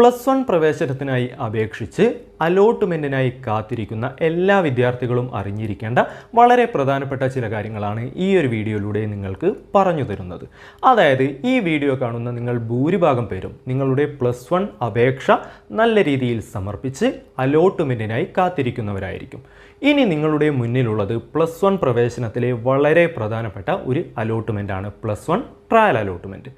Plus one പ്രവേശനത്തിനായി അപേക്ഷിച്ച് അലോട്ട്മെന്റിനായി കാത്തിരിക്കുന്ന എല്ലാ വിദ്യാർത്ഥികളും അറിഞ്ഞിരിക്കേണ്ട വളരെ പ്രധാനപ്പെട്ട ചില കാര്യങ്ങളാണ് ഈ ഒരു വീഡിയോയിലൂടെ നിങ്ങൾക്ക് പറഞ്ഞു തരുന്നത്. അതായത് ഈ വീഡിയോ കാണുന്ന നിങ്ങൾ ഭൂരിഭാഗം പേരും നിങ്ങളുടെ പ്ലസ് വൺ അപേക്ഷ നല്ല രീതിയിൽ സമർപ്പിച്ച് അലോട്ട്മെന്റിനായി കാത്തിരിക്കുന്നവരായിരിക്കും. ഇനി നിങ്ങളുടെ മുന്നിലുള്ളത് പ്ലസ് വൺ പ്രവേശനത്തിലെ വളരെ പ്രധാനപ്പെട്ട ഒരു അലോട്ട്മെന്റ് ആണ് പ്ലസ് വൺ ട്രയൽ അലോട്ട്മെന്റ്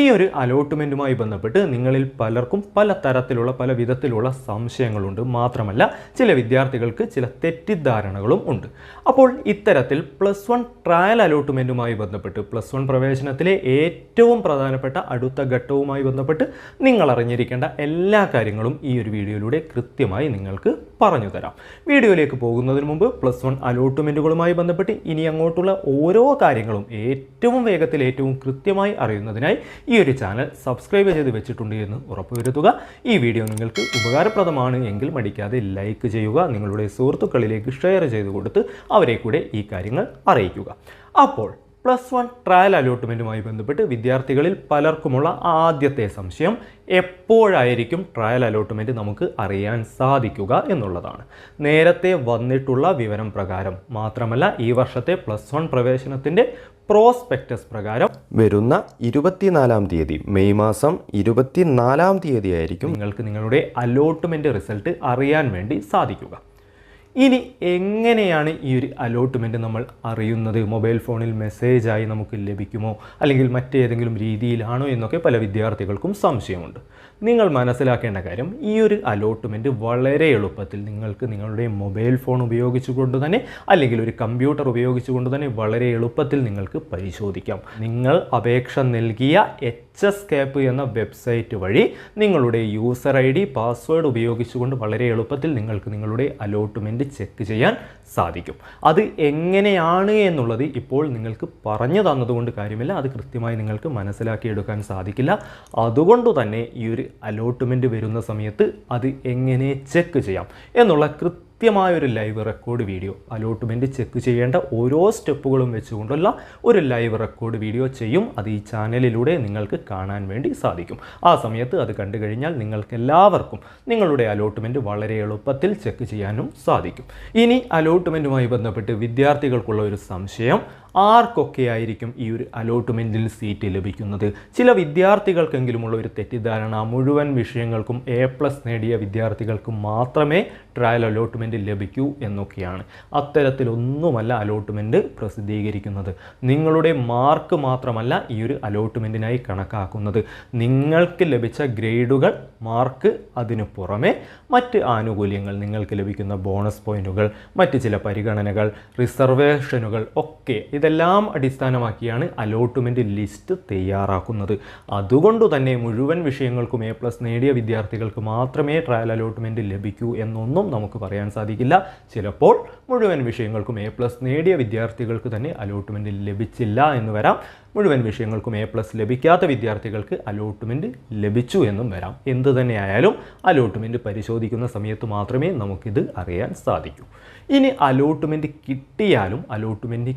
ഈ ഒരു അലോട്ട്മെന്റുമായി ബന്ധപ്പെട്ട് നിങ്ങളിൽ പലർക്കും പല തരത്തിലുള്ള പല വിധത്തിലുള്ള സംശയങ്ങളുണ്ട്. മാത്രമല്ല ചില വിദ്യാർത്ഥികൾക്ക് ചില തെറ്റിദ്ധാരണകളും ഉണ്ട്. അപ്പോൾ ഇത്തരത്തിൽ പ്ലസ് വൺ ട്രയൽ അലോട്ട്മെന്റുമായി ബന്ധപ്പെട്ട് പ്ലസ് വൺ പ്രവേശനത്തിലെ ഏറ്റവും പ്രധാനപ്പെട്ട അടുത്ത ഘട്ടവുമായി ബന്ധപ്പെട്ട് നിങ്ങൾ അറിഞ്ഞിരിക്കേണ്ട എല്ലാ കാര്യങ്ങളും ഈ ഒരു വീഡിയോയിലൂടെ കൃത്യമായി നിങ്ങൾക്ക് പറഞ്ഞു തരാം വീഡിയോയിലേക്ക് പോകുന്നതിന് മുമ്പ് പ്ലസ് വൺ അലോട്ട്മെന്റുകളുമായി ബന്ധപ്പെട്ട് ഇനി അങ്ങോട്ടുള്ള ഓരോ കാര്യങ്ങളും ഏറ്റവും വേഗത്തിൽ ഏറ്റവും കൃത്യമായി അറിയുന്നതിനായി ഈ ഒരു ചാനൽ സബ്സ്ക്രൈബ് ചെയ്ത് വെച്ചിട്ടുണ്ട് എന്ന് ഉറപ്പുവരുത്തുക. ഈ വീഡിയോ നിങ്ങൾക്ക് ഉപകാരപ്രദമാണ് എങ്കിൽ മടിക്കാതെ ലൈക്ക് ചെയ്യുക നിങ്ങളുടെ സുഹൃത്തുക്കളിലേക്ക് ഷെയർ ചെയ്ത് കൊടുത്ത് അവരെ കൂടെ ഈ കാര്യങ്ങൾ അറിയിക്കുക. അപ്പോൾ പ്ലസ് വൺ ട്രയൽ അലോട്ട്മെന്റുമായി ബന്ധപ്പെട്ട് വിദ്യാർത്ഥികളിൽ പലർക്കുമുള്ള ആദ്യത്തെ സംശയം എപ്പോഴായിരിക്കും ട്രയൽ അലോട്ട്മെന്റ് നമുക്ക് അറിയാൻ സാധിക്കുക എന്നുള്ളതാണ്. നേരത്തെ വന്നിട്ടുള്ള വിവരം പ്രകാരം മാത്രമല്ല ഈ വർഷത്തെ പ്ലസ് വൺ പ്രവേശനത്തിന്റെ പ്രോസ്പെക്ടസ് പ്രകാരം വരുന്ന ഇരുപത്തിനാലാം തീയതി മെയ് മാസം ഇരുപത്തിനാലാം തീയതി ആയിരിക്കും നിങ്ങൾക്ക് നിങ്ങളുടെ അലോട്ട്മെന്റ് റിസൾട്ട് അറിയാൻ വേണ്ടി സാധിക്കുക. ഇനി എങ്ങനെയാണ് ഈ ഒരു അലോട്ട്മെന്റ് നമ്മൾ അറിയുന്നത്? മൊബൈൽ ഫോണിൽ മെസ്സേജായി നമുക്ക് ലഭിക്കുമോ? അല്ലെങ്കിൽ മറ്റേതെങ്കിലും രീതിയിലാണോ എന്നൊക്കെ പല വിദ്യാർത്ഥികൾക്കും സംശയമുണ്ട്. നിങ്ങൾ മനസ്സിലാക്കേണ്ട കാര്യം ഈ ഒരു അലോട്ട്മെന്റ് വളരെ എളുപ്പത്തിൽ നിങ്ങൾക്ക് നിങ്ങളുടെ മൊബൈൽ ഫോൺ ഉപയോഗിച്ചുകൊണ്ട് തന്നെ അല്ലെങ്കിൽ ഒരു കമ്പ്യൂട്ടർ ഉപയോഗിച്ചുകൊണ്ട് തന്നെ വളരെ എളുപ്പത്തിൽ നിങ്ങൾക്ക് പരിശോധിക്കാം. നിങ്ങൾ അപേക്ഷ നൽകിയ എച്ച് എസ് കാപ്പ് എന്ന വെബ്സൈറ്റ് വഴി നിങ്ങളുടെ യൂസർ ഐ ഡി പാസ്വേഡ് ഉപയോഗിച്ചുകൊണ്ട് വളരെ എളുപ്പത്തിൽ നിങ്ങൾക്ക് നിങ്ങളുടെ അലോട്ട്മെന്റ് ചെക്ക് ചെയ്യാൻ സാധിക്കും. അത് എങ്ങനെയാണ് എന്നുള്ളത് ഇപ്പോൾ നിങ്ങൾക്ക് പറഞ്ഞു തന്നതുകൊണ്ട് കാര്യമില്ല. അത് കൃത്യമായി നിങ്ങൾക്ക് മനസ്സിലാക്കിയെടുക്കാൻ സാധിക്കില്ല. അതുകൊണ്ട് തന്നെ ഈ ഒരു അലോട്ട്മെന്റ് വരുന്ന സമയത്ത് അത് എങ്ങനെ ചെക്ക് ചെയ്യാം എന്നുള്ള കൃത്യമായൊരു live record video allotment check ചെയ്യേണ്ട ഓരോ സ്റ്റെപ്പുകളും വെച്ചുകൊണ്ടുള്ള ഒരു ലൈവ് റെക്കോർഡ് വീഡിയോ ചെയ്യും. അത് ഈ ചാനലിലൂടെ നിങ്ങൾക്ക് കാണാൻ വേണ്ടി സാധിക്കും. ആ സമയത്ത് അത് കണ്ടു കഴിഞ്ഞാൽ നിങ്ങൾക്ക് എല്ലാവർക്കും നിങ്ങളുടെ അലോട്ട്മെന്റ് വളരെ എളുപ്പത്തിൽ ചെക്ക് ചെയ്യാനും സാധിക്കും. ഇനി അലോട്ട്മെന്റുമായി ബന്ധപ്പെട്ട് വിദ്യാർത്ഥികൾക്കുള്ള ഒരു സംശയം. ആർക്കൊക്കെ ആയിരിക്കും ഈ ഒരു അലോട്ട്മെന്റിൽ സീറ്റ് ലഭിക്കുന്നത്? ചില വിദ്യാർത്ഥികൾക്കെങ്കിലുമുള്ള ഒരു തെറ്റിദ്ധാരണ മുഴുവൻ വിഷയങ്ങൾക്കും എ പ്ലസ് നേടിയ വിദ്യാർത്ഥികൾക്ക് മാത്രമേ ട്രയൽ അലോട്ട്മെന്റ് ലഭിക്കൂ എന്നൊക്കെയാണ് അത്തരത്തിലൊന്നുമല്ല അലോട്ട്മെന്റ് പ്രസിദ്ധീകരിക്കുന്നത്. നിങ്ങളുടെ മാർക്ക് മാത്രമല്ല ഈ ഒരു അലോട്ട്മെന്റിനായി കണക്കാക്കുന്നത്. നിങ്ങൾക്ക് ലഭിച്ച ഗ്രേഡുകൾ മാർക്ക് അതിനു പുറമെ മറ്റ് ആനുകൂല്യങ്ങൾ നിങ്ങൾക്ക് ലഭിക്കുന്ന ബോണസ് പോയിന്റുകൾ മറ്റ് ചില പരിഗണനകൾ റിസർവേഷനുകൾ ഒക്കെ ഇതെല്ലാം അടിസ്ഥാനമാക്കിയാണ് അലോട്ട്മെന്റ് ലിസ്റ്റ് തയ്യാറാക്കുന്നത്. അതുകൊണ്ട് തന്നെ മുഴുവൻ വിഷയങ്ങൾക്കും എ പ്ലസ് നേടിയ വിദ്യാർത്ഥികൾക്ക് മാത്രമേ ട്രയൽ അലോട്ട്മെന്റ് ലഭിക്കൂ എന്നൊന്നും നമുക്ക് പറയാൻ സാധിക്കില്ല. ചിലപ്പോൾ മുഴുവൻ വിഷയങ്ങൾക്കും എ പ്ലസ് നേടിയ വിദ്യാർത്ഥികൾക്ക് തന്നെ അലോട്ട്മെന്റ് ലഭിച്ചില്ല എന്ന് വരാം. മുഴുവൻ വിഷയങ്ങൾക്കും എ പ്ലസ് ലഭിക്കാത്ത വിദ്യാർത്ഥികൾക്ക് അലോട്ട്മെന്റ് ലഭിച്ചു എന്നും വരാം. എന്ത് തന്നെയായാലും അലോട്ട്മെന്റ് പരിശോധിക്കുന്ന സമയത്ത് മാത്രമേ നമുക്കിത് അറിയാൻ സാധിക്കൂ. ഇനി അലോട്ട്മെന്റ് കിട്ടിയാലും അലോട്ട്മെന്റ്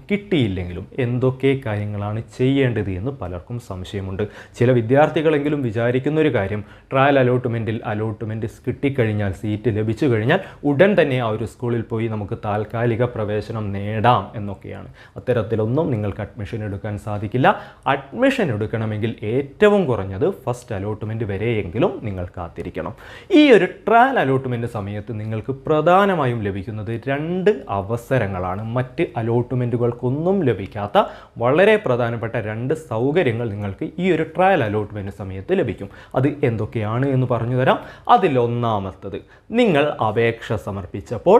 കിട്ടിയില്ലെങ്കിലും എന്തൊക്കെ കാര്യങ്ങളാണ് ചെയ്യേണ്ടത് എന്ന് പലർക്കും സംശയമുണ്ട്. ചില വിദ്യാർത്ഥികളെങ്കിലും വിചാരിക്കുന്ന ഒരു കാര്യം ട്രയൽ അലോട്ട്മെന്റിൽ അലോട്ട്മെന്റ് കിട്ടിക്കഴിഞ്ഞാൽ സീറ്റ് ലഭിച്ചു കഴിഞ്ഞാൽ ഉടൻ തന്നെ ആ ഒരു സ്കൂളിൽ പോയി നമുക്ക് താൽക്കാലിക പ്രവേശനം നേടാം എന്നൊക്കെയാണ്. അത്തരത്തിലൊന്നും നിങ്ങൾക്ക് അഡ്മിഷൻ എടുക്കാൻ സാധിക്കില്ല. അഡ്മിഷൻ എടുക്കണമെങ്കിൽ ഏറ്റവും കുറഞ്ഞത് ഫസ്റ്റ് അലോട്ട്മെന്റ് വരെയെങ്കിലും നിങ്ങൾ കാത്തിരിക്കണം. ഈ ഒരു ട്രയൽ അലോട്ട്മെന്റ് സമയത്ത് നിങ്ങൾക്ക് പ്രധാനമായും ലഭിക്കുന്നത് രണ്ട് അവസരങ്ങളാണ്. മറ്റ് അലോട്ട്മെന്റുകൾക്കൊന്നും ലഭിക്കാത്ത വളരെ പ്രധാനപ്പെട്ട രണ്ട് സൗകര്യങ്ങൾ നിങ്ങൾക്ക് ഈ ഒരു ട്രയൽ അലോട്ട്മെന്റ് സമയത്ത് ലഭിക്കും. അത് എന്തൊക്കെയാണ് എന്ന് പറഞ്ഞു തരാം. അതിലൊന്നാമത്തത് നിങ്ങൾ അപേക്ഷ സമർപ്പിച്ചപ്പോൾ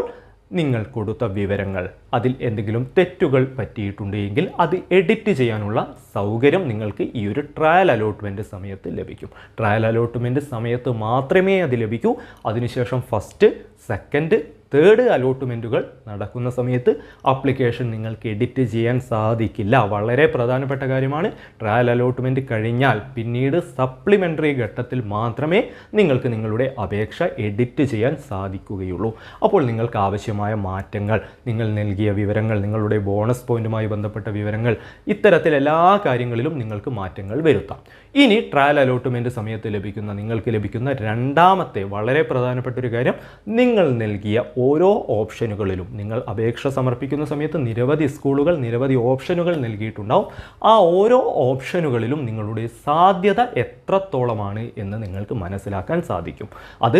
നിങ്ങൾ കൊടുത്ത വിവരങ്ങൾ അതിൽ എന്തെങ്കിലും തെറ്റുകൾ പറ്റിയിട്ടുണ്ടെങ്കിൽ അത് എഡിറ്റ് ചെയ്യാനുള്ള സൗകര്യം നിങ്ങൾക്ക് ഈ ഒരു ട്രയൽ അലോട്ട്മെന്റ് സമയത്ത് ലഭിക്കും. ട്രയൽ അലോട്ട്മെന്റ് സമയത്ത് മാത്രമേ അത് ലഭിക്കൂ. അതിനുശേഷം ഫസ്റ്റ് സെക്കൻഡ് തേർഡ് അലോട്ട്മെന്റുകൾ നടക്കുന്ന സമയത്ത് ആപ്ലിക്കേഷൻ നിങ്ങൾക്ക് എഡിറ്റ് ചെയ്യാൻ സാധിക്കില്ല. വളരെ പ്രധാനപ്പെട്ട കാര്യമാണ്. ട്രയൽ അലോട്ട്മെന്റ് കഴിഞ്ഞാൽ പിന്നീട് സപ്ലിമെന്ററി ഘട്ടത്തിൽ മാത്രമേ നിങ്ങൾക്ക് നിങ്ങളുടെ അപേക്ഷ എഡിറ്റ് ചെയ്യാൻ സാധിക്കുകയുള്ളൂ. അപ്പോൾ നിങ്ങൾക്ക് ആവശ്യമായ മാറ്റങ്ങൾ നിങ്ങൾ നൽകിയ വിവരങ്ങൾ നിങ്ങളുടെ ബോണസ് പോയിന്റുമായി ബന്ധപ്പെട്ട വിവരങ്ങൾ ഇത്തരത്തിൽ എല്ലാ കാര്യങ്ങളിലും നിങ്ങൾക്ക് മാറ്റങ്ങൾ വരുത്താം. ഇനി ട്രയൽ അലോട്ട്മെന്റ് സമയത്ത് ലഭിക്കുന്ന നിങ്ങൾക്ക് ലഭിക്കുന്ന രണ്ടാമത്തെ വളരെ പ്രധാനപ്പെട്ട ഒരു കാര്യം നിങ്ങൾ നൽകിയ ഓരോ ഓപ്ഷനുകളിലും നിങ്ങൾ അപേക്ഷ സമർപ്പിക്കുന്ന സമയത്ത് നിരവധി സ്കൂളുകൾ നിരവധി ഓപ്ഷനുകൾ നൽകിയിട്ടുണ്ടാവും. ആ ഓരോ ഓപ്ഷനുകളിലും നിങ്ങളുടെ സാധ്യത എത്രത്തോളമാണ് എന്ന് നിങ്ങൾക്ക് മനസ്സിലാക്കാൻ സാധിക്കും. അത്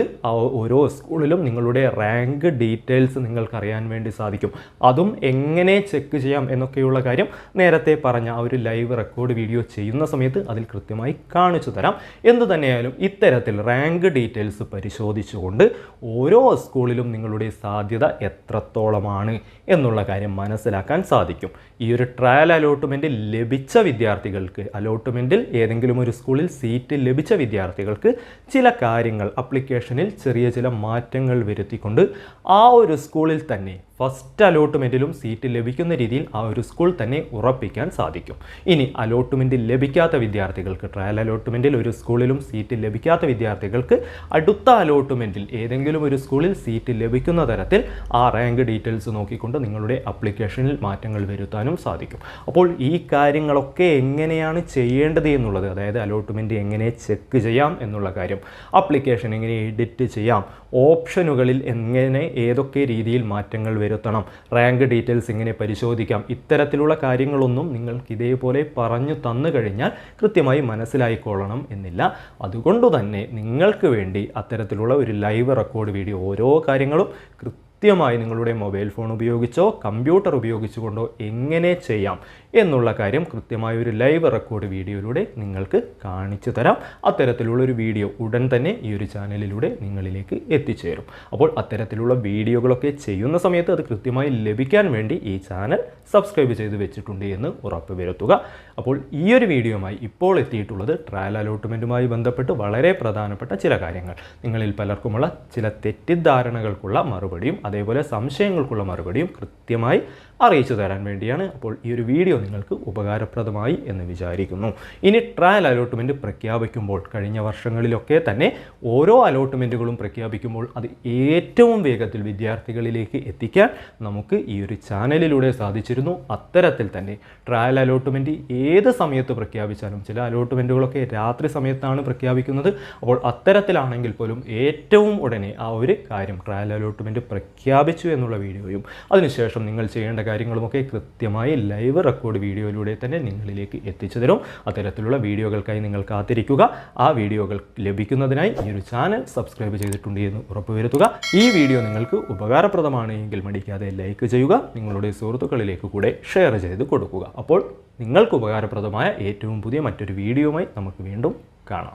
ഓരോ സ്കൂളിലും നിങ്ങളുടെ റാങ്ക് ഡീറ്റെയിൽസ് നിങ്ങൾക്കറിയാൻ വേണ്ടി സാധിക്കും. അതും എങ്ങനെ ചെക്ക് ചെയ്യാം എന്നൊക്കെയുള്ള കാര്യം നേരത്തെ പറഞ്ഞ ആ ഒരു ലൈവ് റെക്കോർഡ് വീഡിയോ ചെയ്യുന്ന സമയത്ത് അതിൽ കൃത്യമായി കാണിച്ചു തരാം. എന്തു തന്നെയായാലും ഇത്തരത്തിൽ റാങ്ക് ഡീറ്റെയിൽസ് പരിശോധിച്ചുകൊണ്ട് ഓരോ സ്കൂളിലും നിങ്ങളുടെ സാധ്യത എത്രത്തോളമാണ് എന്നുള്ള കാര്യം മനസ്സിലാക്കാൻ സാധിക്കും. ഈ ഒരു ട്രയൽ അലോട്ട്മെന്റ് ലഭിച്ച വിദ്യാർത്ഥികൾക്ക് അലോട്ട്മെന്റിൽ ഏതെങ്കിലും ഒരു സ്കൂളിൽ സീറ്റ് ലഭിച്ച വിദ്യാർത്ഥികൾക്ക് ചില കാര്യങ്ങൾ അപ്ലിക്കേഷനിൽ ചെറിയ ചില മാറ്റങ്ങൾ വരുത്തിക്കൊണ്ട് ആ ഒരു സ്കൂളിൽ തന്നെ ഫസ്റ്റ് അലോട്ട്മെന്റിലും സീറ്റ് ലഭിക്കുന്ന രീതിയിൽ ആ ഒരു സ്കൂൾ തന്നെ ഉറപ്പിക്കാൻ സാധിക്കും. ഇനി അലോട്ട്മെന്റ് ലഭിക്കാത്ത വിദ്യാർത്ഥികൾക്ക് ട്രയൽ അലോട്ട്മെന്റിൽ ഒരു സ്കൂളിലും സീറ്റ് ലഭിക്കാത്ത വിദ്യാർത്ഥികൾക്ക് അടുത്ത അലോട്ട്മെന്റിൽ ഏതെങ്കിലും ഒരു സ്കൂളിൽ സീറ്റ് ലഭിക്കുന്ന തരത്തിൽ ആ റാങ്ക് ഡീറ്റെയിൽസ് നോക്കിക്കൊണ്ട് നിങ്ങളുടെ അപ്ലിക്കേഷനിൽ മാറ്റങ്ങൾ വരുത്താനും സാധിക്കും. അപ്പോൾ ഈ കാര്യങ്ങളൊക്കെ എങ്ങനെയാണ് ചെയ്യേണ്ടത് എന്നുള്ളത് അതായത് അലോട്ട്മെന്റ് എങ്ങനെ ചെക്ക് ചെയ്യാം എന്നുള്ള കാര്യം അപ്ലിക്കേഷൻ എങ്ങനെ എഡിറ്റ് ചെയ്യാം ഓപ്ഷനുകളിൽ എങ്ങനെ ഏതൊക്കെ രീതിയിൽ മാറ്റങ്ങൾ വരുത്തണം. റാങ്ക് ഡീറ്റെയിൽസ് ഇങ്ങനെ പരിശോധിക്കാം. ഇത്തരത്തിലുള്ള കാര്യങ്ങളൊന്നും നിങ്ങൾക്ക് ഇതേപോലെ പറഞ്ഞു തന്നു കഴിഞ്ഞാൽ കൃത്യമായി മനസ്സിലായിക്കൊള്ളണം എന്നില്ല. അതുകൊണ്ട് തന്നെ നിങ്ങൾക്ക് വേണ്ടി അത്തരത്തിലുള്ള ഒരു ലൈവ് റെക്കോർഡ് വീഡിയോ ഓരോ കാര്യങ്ങളും കൃത്യമായി നിങ്ങളുടെ മൊബൈൽ ഫോൺ ഉപയോഗിച്ചോ കമ്പ്യൂട്ടർ ഉപയോഗിച്ചുകൊണ്ടോ എങ്ങനെ ചെയ്യാം? എന്നുള്ള കാര്യം കൃത്യമായ ഒരു ലൈവ് റെക്കോർഡ് വീഡിയോയിലൂടെ നിങ്ങൾക്ക് കാണിച്ചു തരാം. അത്തരത്തിലുള്ള ഒരു വീഡിയോ ഉടൻ തന്നെ ഈ ഒരു ചാനലിലൂടെ നിങ്ങളിലേക്ക് എത്തിച്ചേരും. അപ്പോൾ അത്തരത്തിലുള്ള വീഡിയോകളൊക്കെ ചെയ്യുന്ന സമയത്ത് അത് കൃത്യമായി ലഭിക്കാൻ വേണ്ടി ഈ ചാനൽ സബ്സ്ക്രൈബ് ചെയ്ത് വെച്ചിട്ടുണ്ട് എന്ന് ഉറപ്പ് വരുത്തുക അപ്പോൾ ഈ ഒരു വീഡിയോയുമായി ഇപ്പോൾ എത്തിയിട്ടുള്ളത് ട്രയൽ അലോട്ട്മെന്റുമായി ബന്ധപ്പെട്ട് വളരെ പ്രധാനപ്പെട്ട ചില കാര്യങ്ങൾ. നിങ്ങളിൽ പലർക്കുമുള്ള ചില തെറ്റിദ്ധാരണകൾക്കുള്ള മറുപടിയും അതേപോലെ സംശയങ്ങൾക്കുള്ള മറുപടിയും കൃത്യമായി അറിയിച്ചു തരാൻ വേണ്ടിയാണ് അപ്പോൾ ഈ ഒരു വീഡിയോ നിങ്ങൾക്ക് ഉപകാരപ്രദമായി എന്ന് വിചാരിക്കുന്നു. ഇനി ട്രയൽ അലോട്ട്മെന്റ് പ്രഖ്യാപിക്കുമ്പോൾ കഴിഞ്ഞ വർഷങ്ങളിലൊക്കെ തന്നെ ഓരോ അലോട്ട്മെന്റുകളും പ്രഖ്യാപിക്കുമ്പോൾ അത് ഏറ്റവും വേഗത്തിൽ വിദ്യാർത്ഥികളിലേക്ക് എത്തിക്കാൻ നമുക്ക് ഈ ഒരു ചാനലിലൂടെ സാധിച്ചിരുന്നു. അത്തരത്തിൽ തന്നെ ട്രയൽ അലോട്ട്മെന്റ് ഏത് സമയത്ത് പ്രഖ്യാപിച്ചാലും ചില അലോട്ട്മെന്റുകളൊക്കെ രാത്രി സമയത്താണ് പ്രഖ്യാപിക്കുന്നത്. അപ്പോൾ അത്തരത്തിലാണെങ്കിൽ പോലും ഏറ്റവും ഉടനെ ആ ഒരു കാര്യം ട്രയൽ അലോട്ട്മെന്റ് പ്രഖ്യാപിച്ചു എന്നുള്ള വീഡിയോയും അതിനുശേഷം നിങ്ങൾ ചെയ്യേണ്ട കാര്യങ്ങളുമൊക്കെ കൃത്യമായി ലൈവ് റെക്കോർഡ് വീഡിയോയിലൂടെ തന്നെ നിങ്ങളിലേക്ക് എത്തിച്ചു തരും. അത്തരത്തിലുള്ള വീഡിയോകൾക്കായി നിങ്ങൾ കാത്തിരിക്കുക. ആ വീഡിയോകൾ ലഭിക്കുന്നതിനായി ഈ ഒരു ചാനൽ സബ്സ്ക്രൈബ് ചെയ്തിട്ടുണ്ട് എന്ന് ഉറപ്പുവരുത്തുക. ഈ വീഡിയോ നിങ്ങൾക്ക് ഉപകാരപ്രദമാണ് എങ്കിൽ മടിക്കാതെ ലൈക്ക് ചെയ്യുക. നിങ്ങളുടെ സുഹൃത്തുക്കളിലേക്ക് കൂടെ ഷെയർ ചെയ്ത് കൊടുക്കുക. അപ്പോൾ നിങ്ങൾക്ക് ഉപകാരപ്രദമായ ഏറ്റവും പുതിയ മറ്റൊരു വീഡിയോയുമായി നമുക്ക് വീണ്ടും കാണാം.